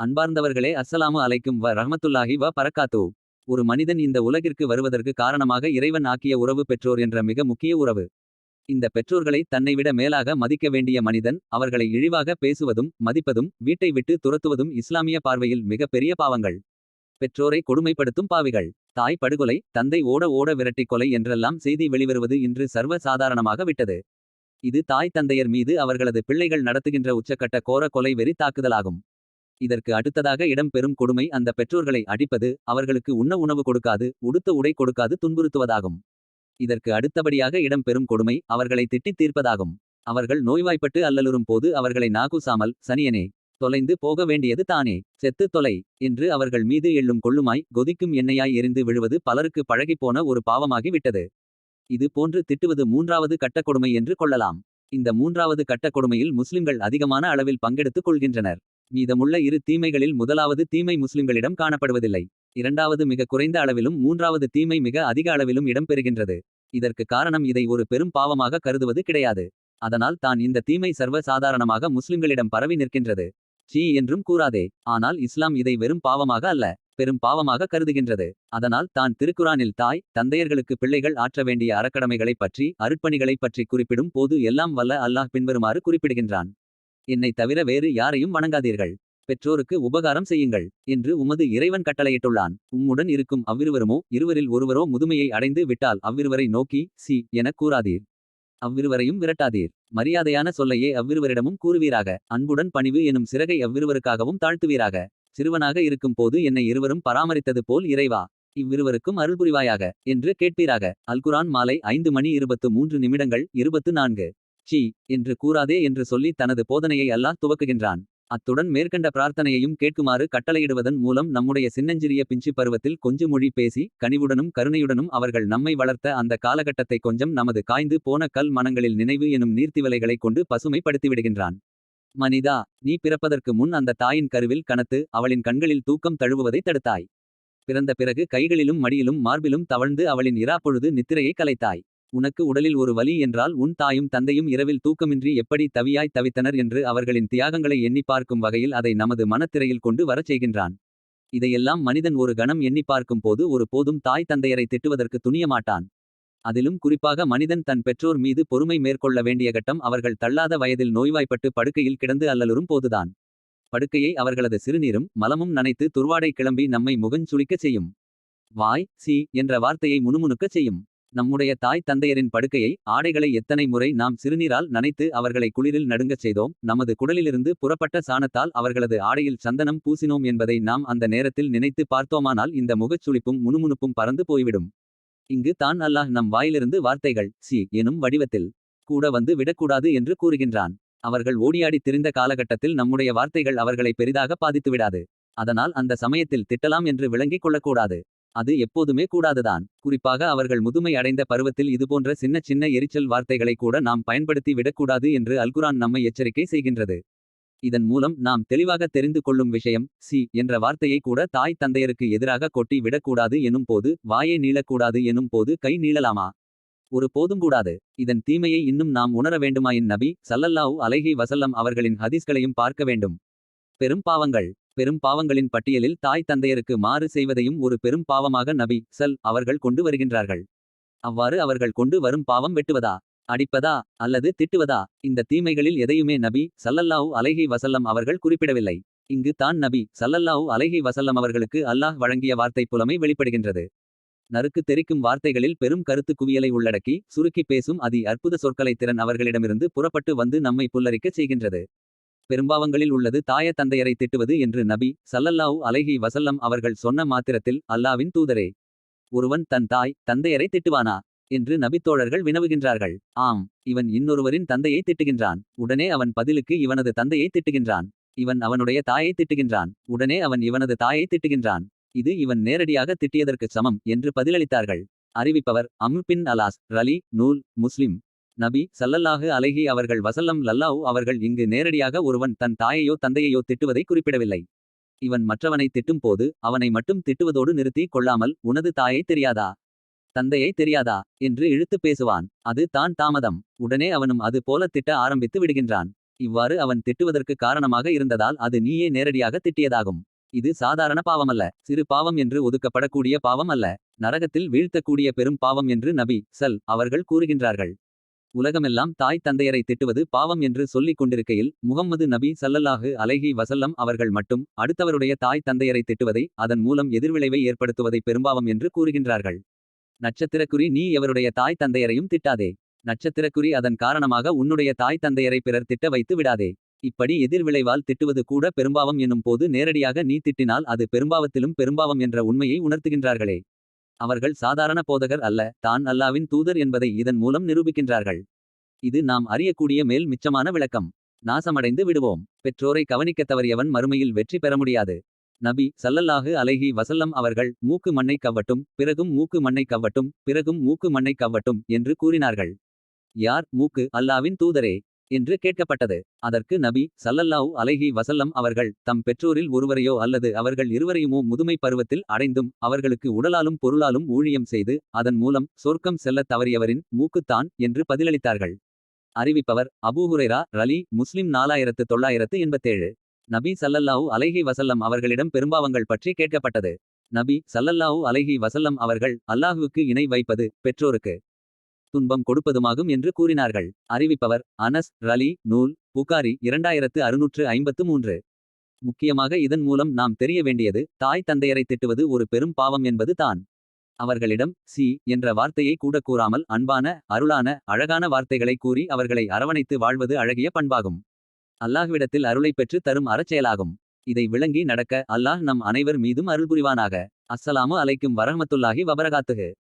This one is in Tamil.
அன்பார்ந்தவர்களே அஸ்ஸலாமு அலைக்கும் வ ரஹமத்துல்லாஹி வ பரக்காத்து ஒரு மனிதன் இந்த உலகிற்கு வருவதற்கு காரணமாக இறைவன் ஆக்கிய உறவு பெற்றோர் என்ற மிக முக்கிய உறவு. இந்த பெற்றோர்களை தன்னைவிட மேலாக மதிக்க வேண்டிய மனிதன் அவர்களை இழிவாக பேசுவதும் மதிப்பதும் வீட்டை விட்டு துரத்துவதும் இஸ்லாமிய பார்வையில் மிக பெரிய பாவங்கள். பெற்றோரை கொடுமைப்படுத்தும் பாவிகள் தாய் படுகொலை தந்தை ஓட ஓட விரட்டிக் கொலை என்றெல்லாம் செய்தி வெளிவருவது இன்று சர்வ சாதாரணமாக விட்டது. இது தாய் தந்தையர் மீது அவர்களது பிள்ளைகள் நடத்துகின்ற உச்சக்கட்ட கோர கொலை வெறி தாக்குதலாகும். இதற்கு அடுத்ததாக இடம்பெறும் கொடுமை அந்த பெற்றோர்களை அடிப்பது அவர்களுக்கு உண்ண உணவு கொடுக்காது உடுத்த உடை கொடுக்காது துன்புறுத்துவதாகும். இதற்கு அடுத்தபடியாக இடம்பெறும் கொடுமை அவர்களை திட்டித் தீர்ப்பதாகும். அவர்கள் நோய்வாய்ப்பட்டு அல்லலுறும் போது அவர்களை நாகூசாமல் சனியனே. தொலைந்து போக வேண்டியது தானே செத்து தொலை. என்று அவர்கள் மீது எள்ளும் கொள்ளுமாய் கொதிக்கும் எண்ணெயாய் எரிந்து விழுவது பலருக்கு பழகிப்போன ஒரு பாவமாகி விட்டது. இது போன்று திட்டுவது மூன்றாவது கட்டக்கொடுமை என்று கொள்ளலாம். இந்த மூன்றாவது கட்டக் கொடுமையில் முஸ்லிம்கள் அதிகமான அளவில் பங்கெடுத்துக் கொள்கின்றனர். மீதமுள்ள இரு தீமைகளில் முதலாவது தீமை முஸ்லிம்களிடம் காணப்படுவதில்லை. இரண்டாவது மிக குறைந்த அளவிலும் மூன்றாவது தீமை மிக அதிக அளவிலும் இடம்பெறுகின்றது. இதற்கு காரணம் இதை ஒரு பெரும் பாவமாக கருதுவது கிடையாது. அதனால் தான் இந்த தீமை சர்வ சாதாரணமாக முஸ்லிம்களிடம் பரவி நிற்கின்றது. சீ என்றும் கூறாதே ஆனால் இஸ்லாம் இதை வெறும் பாவமாக அல்ல. பெரும் பாவமாக கருதுகின்றது. அதனால் தான் திருக்குறானில் தாய் தந்தையர்களுக்கு பிள்ளைகள் ஆற்ற வேண்டிய அறக்கடமைகளைப் பற்றி அருட்பணிகளைப் பற்றி குறிப்பிடும் போது எல்லாம் வல்ல அல்லாஹ் பின்வருமாறு குறிப்பிடுகின்றான். என்னை தவிர வேறு யாரையும் வணங்காதீர்கள். பெற்றோருக்கு உபகாரம் செய்யுங்கள். என்று உமது இறைவன் கட்டளையிட்டுள்ளான். உம்முடன் இருக்கும் அவ்விருவருமோ இருவரில் ஒருவரோ முதுமையை அடைந்து விட்டால் அவ்விருவரை நோக்கி சி எனக் கூறாதீர். அவ்விருவரையும் விரட்டாதீர். மரியாதையான சொல்லையே அவ்விருவரிடமும் கூறுவீராக. அன்புடன் பணிவு எனும் சிறகை அவ்விருவருக்காகவும் தாழ்த்துவீராக. சிறுவனாக இருக்கும் போது என்னை இருவரும் பராமரித்தது போல் இறைவா. இவ்விருவருக்கும் அருள் புரிவாயாக. என்று கேட்பீராக. அல்குரான் மாலை ஐந்து மணி இருபத்து மூன்று நிமிடங்கள் இருபத்து நான்கு. சி என்று கூறாதே என்று சொல்லி தனது போதனையை அல்லாஹ் துவக்குகின்றான். அத்துடன் மேற்கண்ட பிரார்த்தனையையும் கேட்குமாறு கட்டளையிடுவதன் மூலம் நம்முடைய சின்னஞ்சிறிய பிஞ்சு பருவத்தில் கொஞ்சு மொழி பேசி கனிவுடனும் கருணையுடனும் அவர்கள் நம்மை வளர்த்த அந்த காலகட்டத்தை கொஞ்சம் நமது காய்ந்து போன கல் மனங்களில் நினைவு எனும் நீர்த்திவலைகளைக் கொண்டு பசுமைப்படுத்திவிடுகின்றான். மனிதா நீ பிறப்பதற்கு முன் அந்த தாயின் கருவில் கனத்து அவளின் கண்களில் தூக்கம் தழுவுவதை தடுத்தாய். பிறந்த பிறகு கைகளிலும் மடியிலும் மார்பிலும் தவழ்ந்து அவளின் இராப்பொழுது நித்திரையை கலைத்தாய். உனக்கு உடலில் ஒரு வலி என்றால் உன் தாயும் தந்தையும் இரவில் தூக்கமின்றி எப்படி தவியாய் தவித்தனர் என்று அவர்களின் தியாகங்களை எண்ணிப் பார்க்கும் வகையில் அதை நமது மனத்திரையில் கொண்டு வரச் செய்கின்றான். இதையெல்லாம் மனிதன் ஒரு கணம் எண்ணிப் பார்க்கும் போது ஒரு போதும் தாய் தந்தையரை திட்டுவதற்கு துணியமாட்டான். அதிலும் குறிப்பாக மனிதன் தன் பெற்றோர் மீது பொறுமை மேற்கொள்ள வேண்டிய கட்டம் அவர்கள் தள்ளாத வயதில் நோய்வாய்ப்பட்டு படுக்கையில் கிடந்து அல்லலுறும் போதுதான். படுக்கையை அவர்களது சிறுநீரும் மலமும் நனைத்து துர்வாடை கிளம்பி நம்மை முகஞ்சுளிக்கச் செய்யும். வாய் சி என்ற வார்த்தையை முணுமுணுக்கச் செய்யும். நம்முடைய தாய் தந்தையரின் படுக்கையை ஆடைகளை எத்தனை முறை நாம் சிறுநீரால் நனைத்து அவர்களை குளிரில் நடுங்கச் செய்தோம். நமது குடலிலிருந்து புறப்பட்ட சாணத்தால் அவர்களது ஆடையில் சந்தனம் பூசினோம் என்பதை நாம் அந்த நேரத்தில் நினைத்து பார்த்தோமானால் இந்த முகச் சுளிப்பும் முணுமுணுப்பும் பறந்து போய்விடும். இங்கு தான் அல்லாஹ் நம் வாயிலிருந்து வார்த்தைகள் சி எனும் வடிவத்தில் கூட வந்து விடக்கூடாது என்று கூறுகின்றான். அவர்கள் ஓடியாடி திரிந்த காலகட்டத்தில் நம்முடைய வார்த்தைகள் அவர்களை பெரிதாக பாதித்துவிடாது. அதனால் அந்த சமயத்தில் திட்டலாம் என்று விளங்கிக் கொள்ளக்கூடாது. அது எப்போதுமே கூடாதுதான். குறிப்பாக அவர்கள் முதுமை அடைந்த பருவத்தில் இதுபோன்ற சின்ன சின்ன எரிச்சல் வார்த்தைகளை கூட நாம் பயன்படுத்தி விடக்கூடாது என்று அல்குரான் நம்மை எச்சரிக்கை செய்கின்றது. இதன் மூலம் நாம் தெளிவாக தெரிந்து கொள்ளும் விஷயம் சி என்ற வார்த்தையை கூட தாய் தந்தையருக்கு எதிராக கொட்டி விடக்கூடாது எனும் போது வாயை நீளக்கூடாது எனும் போது கை நீளலாமா. ஒரு போதும் கூடாது. இதன் தீமையை இன்னும் நாம் உணர வேண்டுமாயின் நபி சல்லல்லாஹு அலைஹி வசல்லம் அவர்களின் ஹதீஸ்களையும் பார்க்க வேண்டும். பெரும் பாவங்கள் பெரும் பாவங்களின் பட்டியலில் தாய் தந்தையருக்கு மாறு செய்வதையும் ஒரு பெரும் பாவமாக நபி சல் அவர்கள் கொண்டு வருகின்றார்கள். அவ்வாறு அவர்கள் கொண்டு வரும் பாவம் வெட்டுவதா அடிப்பதா அல்லது திட்டுவதா இந்த தீமைகளில் எதையுமே நபி சல்லல்லாஹூ அலைஹி வசல்லம் அவர்கள் குறிப்பிடவில்லை. இங்கு தான் நபி சல்லல்லாஹூ அலைஹி வசல்லம் அவர்களுக்கு அல்லாஹ் வழங்கிய வார்த்தை புலமை வெளிப்படுகின்றது. நறுக்கு தெரிக்கும் வார்த்தைகளில் பெரும் கருத்து குவியலை உள்ளடக்கி சுருக்கி பேசும் அதி அற்புத சொற்களை திறன் அவர்களிடமிருந்து புறப்பட்டு வந்து நம்மை புல்லரிக்கச் செய்கின்றது. பெரும்பாவங்களில் உள்ளது தாய தந்தையரை திட்டுவது என்று நபி சல்லல்லாஹூ அலைஹி வசல்லம் அவர்கள் சொன்ன மாத்திரத்தில் அல்லாவின் தூதரே. ஒருவன் தன் தாய் தந்தையரை திட்டுவானா. என்று நபித்தோழர்கள் வினவுகின்றார்கள். ஆம் இவன் இன்னொருவரின் தந்தையை திட்டுகின்றான். உடனே அவன் பதிலுக்கு இவனது தந்தையை திட்டுகின்றான். இவன் அவனுடைய தாயை திட்டுகின்றான். உடனே அவன் இவனது தாயை திட்டுகின்றான். இது இவன் நேரடியாக திட்டியதற்கு சமம் என்று பதிலளித்தார்கள். அறிவிப்பவர் அம்ர் பின் அலாஸ் ரலி நூல் முஸ்லிம். நபி சல்லல்லாஹு அலைஹி அவர்கள் வசல்லம் லல்லாஹு அவர்கள் இங்கு நேரடியாக ஒருவன் தன் தாயையோ தந்தையையோ திட்டுவதை குறிப்பிடவில்லை. இவன் மற்றவனை திட்டும் போது அவனை மட்டும் திட்டுவதோடு நிறுத்தி கொள்ளாமல் உனது தாயை தெரியாதா. தந்தையை தெரியாதா என்று இழுத்துப் பேசுவான். அது தான் தாமதம். உடனே அவனும் அது போல திட்ட ஆரம்பித்து விடுகின்றான். இவ்வாறு அவன் திட்டுவதற்கு காரணமாக இருந்ததால் அது நீயே நேரடியாக திட்டியதாகும் இது சாதாரண பாவமல்ல சிறு பாவம் என்று ஒதுக்கப்படக்கூடிய பாவம் அல்ல நரகத்தில் வீழ்த்தக்கூடிய பெரும் பாவம் என்று நபி சல் அவர்கள் கூறுகின்றார்கள் உலகமெல்லாம் தாய் தந்தையரை திட்டுவது பாவம் என்று சொல்லிக் கொண்டிருக்கையில் முகம்மது நபி சல்லல்லாஹு அலைஹி வசல்லம் அவர்கள் மட்டும் அடுத்தவருடைய தாய் தந்தையரை திட்டுவதை அதன் மூலம் எதிர்விளைவை ஏற்படுத்துவதை பெரும்பாவம் என்று கூறுகின்றார்கள். நட்சத்திரக்குறி நீ எவருடைய தாய் தந்தையரையும் திட்டாதே. நட்சத்திரக்குறி அதன் காரணமாக உன்னுடைய தாய் தந்தையரை பிறர் திட்ட வைத்து விடாதே. இப்படி எதிர்விளைவால் திட்டுவது கூட பெரும்பாவம் என்னும் போது நேரடியாக நீ திட்டினால் அது பெரும்பாவத்திலும் பெரும்பாவம் என்ற உண்மையை உணர்த்துகின்றார்களே. அவர்கள் சாதாரண போதகர் அல்ல தான் அல்லாவின் தூதர் என்பதை இதன் மூலம் நிரூபிக்கின்றார்கள். இது நாம் அறியக்கூடிய மேல் மிச்சமான விளக்கம். நாசமடைந்து விடுவோம். பெற்றோரை கவனிக்கத் தவறியவன் மறுமையில் வெற்றி பெற முடியாது. நபி சல்லல்லாஹு அலைஹி வசல்லம் அவர்கள் மூக்கு மண்ணை கவ்வட்டும் பிறகும் மூக்கு மண்ணை கவ்வட்டும் பிறகும் மூக்கு மண்ணை கவ்வட்டும் என்று கூறினார்கள். யார்? மூக்கு அல்லாவின் தூதரே. என்று கேட்கப்பட்டது. அதற்கு நபி சல்லல்லாஹு அலைஹி வசல்லம் அவர்கள் தம் பெற்றோரில் ஒருவரையோ அல்லது அவர்கள் இருவரையுமோ முதுமை பருவத்தில் அடைந்தும் அவர்களுக்கு உடலாலும் பொருளாலும் ஊழியம் செய்து அதன் மூலம் சொர்க்கம் செல்லத் தவறியவரின் மூக்குத்தான் என்று பதிலளித்தார்கள். அறிவிப்பவர் அபூஹுரைரா ரலி முஸ்லிம் நாலாயிரத்து தொள்ளாயிரத்து எண்பத்தேழு. நபி சல்லல்லாஹூ அலைஹி வசல்லம் அவர்களிடம் பெரும்பாவங்கள் பற்றி கேட்கப்பட்டது. நபி சல்லல்லாஹூ அலைஹி வசல்லம் அவர்கள் அல்லாஹுவுக்கு இணை வைப்பது பெற்றோருக்கு துன்பம் கொடுப்பதுமாகும் என்று கூறினார்கள். அறிவிப்பவர் அனஸ் ரலி நூல் புகாரி இரண்டாயிரத்து அறுநூற்று ஐம்பத்து மூன்று. முக்கியமாக இதன் மூலம் நாம் தெரிய வேண்டியது தாய் தந்தையரை திட்டுவது ஒரு பெரும் பாவம் என்பது தான். அவர்களிடம் சி என்ற வார்த்தையை கூட கூறாமல் அன்பான அருளான அழகான வார்த்தைகளை கூறி அவர்களை அரவணைத்து வாழ்வது அழகிய பண்பாகும். அல்லாஹ்விடத்தில் அருளை பெற்று தரும் அறச்செயலாகும். இதை விளங்கி நடக்க அல்லாஹ் நம் அனைவர் மீதும் அருள் புரிவானாக. அஸ்ஸலாமு அலைக்கும் வரஹமத்துல்லாஹி வபரகாத்துகு